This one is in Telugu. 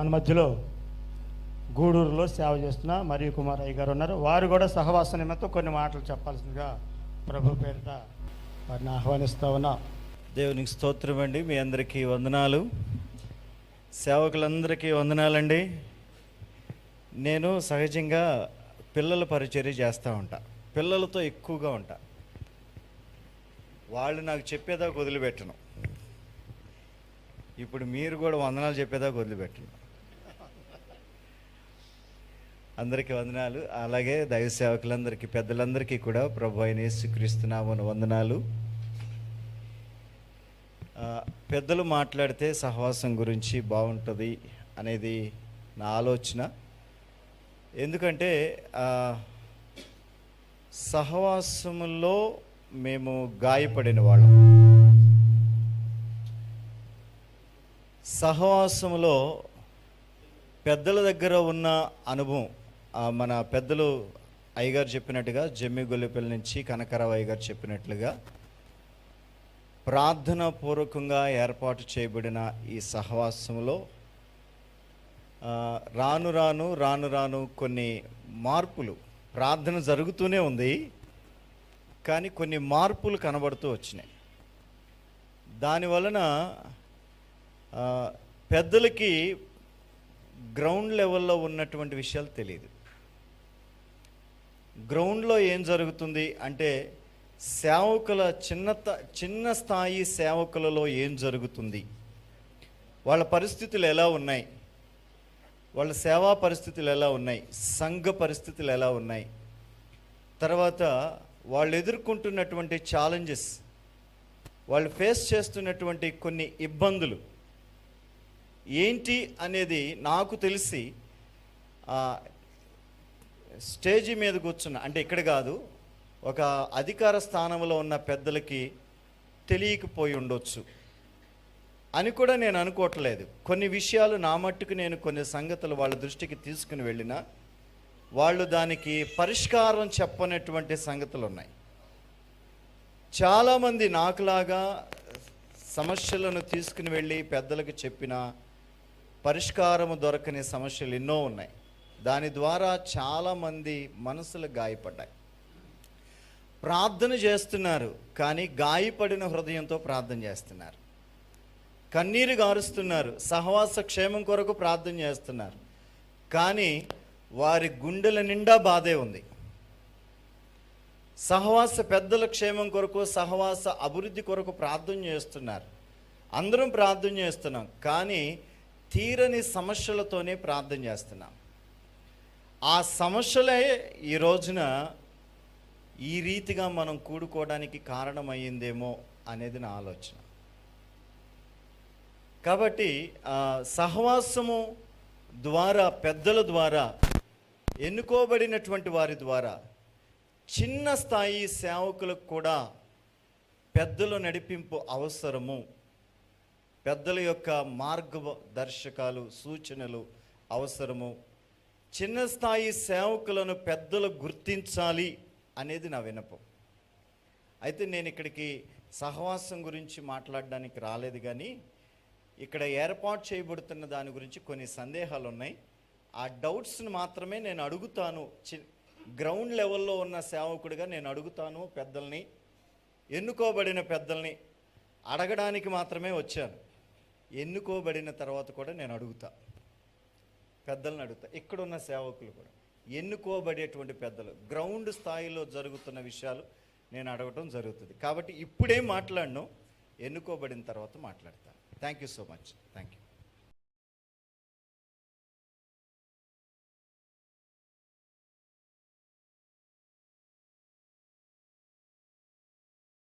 మన మధ్యలో గూడూరులో సేవ చేస్తున్న మరియు కుమార్ అయ్య గారు ఉన్నారు. వారు కూడా సహవాస నిమిత్తం కొన్ని మాటలు చెప్పాల్సిందిగా ప్రభు పేరిట వారిని ఆహ్వానిస్తా ఉన్నా. దేవునికి స్తోత్రం అండి. మీ అందరికీ వందనాలు. సేవకులందరికీ వందనాలండి. నేను సహజంగా పిల్లల పరిచర్య చేస్తూ ఉంటా. పిల్లలతో ఎక్కువగా ఉంటా. వాళ్ళు నాకు చెప్పేదాకా వదిలిపెట్టను. ఇప్పుడు మీరు కూడా వందనాలు చెప్పేదాకా వదిలిపెట్టను. అందరికీ వందనాలు. అలాగే దైవ సేవకులందరికీ పెద్దలందరికీ కూడా ప్రభు అయిన యేసుక్రీస్తున్నామని వందనాలు. పెద్దలు మాట్లాడితే సహవాసం గురించి బాగుంటుంది అనేది నా ఆలోచన. ఎందుకంటే సహవాసములో మేము గాయపడిన వాళ్ళం. సహవాసములో పెద్దల దగ్గర ఉన్న అనుభవం మన పెద్దలు అయ్యగారు చెప్పినట్టుగా జమ్మి గొల్లెపల్లి నుంచి కనకరావు అయ్యగారు చెప్పినట్లుగా ప్రార్థన పూర్వకంగా ఏర్పాటు చేయబడిన ఈ సహవాసంలో రాను రాను రాను రాను కొన్ని మార్పులు ప్రార్థన జరుగుతూనే ఉంది కానీ కొన్ని మార్పులు కనబడుతూ వచ్చినాయి. దాని వలన పెద్దలకి గ్రౌండ్ లెవెల్లో ఉన్నటువంటి విషయాలు తెలియదు. గ్రౌండ్లో ఏం జరుగుతుంది అంటే సేవకుల చిన్న చిన్న స్థాయి సేవకులలో ఏం జరుగుతుంది? వాళ్ళ పరిస్థితులు ఎలా ఉన్నాయి? వాళ్ళ సేవా పరిస్థితులు ఎలా ఉన్నాయి? సంఘ పరిస్థితులు ఎలా ఉన్నాయి? తర్వాత వాళ్ళు ఎదుర్కొంటున్నటువంటి ఛాలెంజెస్ వాళ్ళు ఫేస్ చేస్తున్నటువంటి కొన్ని ఇబ్బందులు ఏంటి అనేది నాకు తెలిసి స్టేజీ మీద కూర్చున్న అంటే ఇక్కడ కాదు ఒక అధికార స్థానంలో ఉన్న పెద్దలకి తెలియకపోయి ఉండొచ్చు అని కూడా నేను అనుకోవట్లేదు. కొన్ని విషయాలు నా మట్టుకు నేను కొన్ని సంగతులు వాళ్ళ దృష్టికి తీసుకుని వెళ్ళినా వాళ్ళు దానికి పరిష్కారం చెప్పనటువంటి సంగతులు ఉన్నాయి. చాలామంది నాకులాగా సమస్యలను తీసుకుని వెళ్ళి పెద్దలకు చెప్పిన పరిష్కారము దొరకని సమస్యలు ఎన్నో ఉన్నాయి. దాని ద్వారా చాలామంది మనసులు గాయపడ్డాయి. ప్రార్థన చేస్తున్నారు కానీ గాయపడిన హృదయంతో ప్రార్థన చేస్తున్నారు. కన్నీరు గారుస్తున్నారు సహవాస క్షేమం కొరకు ప్రార్థన చేస్తున్నారు. కానీ వారి గుండెల నిండా బాధే ఉంది. సహవాస పెద్దల క్షేమం కొరకు సహవాస అభివృద్ధి కొరకు ప్రార్థన చేస్తున్నారు. అందరం ప్రార్థన చేస్తున్నాం కానీ తీరని సమస్యలతోనే ప్రార్థన చేస్తున్నాం. ఆ సమస్యలే ఈ రోజున ఈ రీతిగా మనం కూడుకోవడానికి కారణమయ్యిందేమో అనేది నా ఆలోచన. కాబట్టి సహవాసము ద్వారా పెద్దల ద్వారా ఎన్నుకోబడినటువంటి వారి ద్వారా చిన్న స్థాయి సేవకులకు కూడా పెద్దల నడిపింపు అవసరము. పెద్దల యొక్క మార్గదర్శకాలు సూచనలు అవసరము. చిన్న స్థాయి సేవకులను పెద్దలు గుర్తించాలి అనేది నా వినపం అయితే నేను ఇక్కడికి సహవాసం గురించి మాట్లాడడానికి రాలేదు కానీ ఇక్కడ ఏర్పాటు చేయబడుతున్న దాని గురించి కొన్ని సందేహాలు ఉన్నాయి ఆ డౌట్స్ని మాత్రమే నేను అడుగుతాను. చి గ్రౌండ్ లెవెల్లో ఉన్న సేవకుడిగా నేను అడుగుతాను పెద్దల్ని ఎన్నుకోబడిన పెద్దల్ని అడగడానికి మాత్రమే వచ్చాను. ఎన్నుకోబడిన తర్వాత కూడా నేను అడుగుతాను పెద్దలను అడుగుతా. ఇక్కడున్న సేవకులు కూడా ఎన్నుకోబడేటువంటి పెద్దలు గ్రౌండ్ స్థాయిలో జరుగుతున్న విషయాలు నేను అడగటం జరుగుతుంది. కాబట్టి ఇప్పుడేం మాట్లాడను ఎన్నుకోబడిన తర్వాత మాట్లాడతాను thank you so much thank you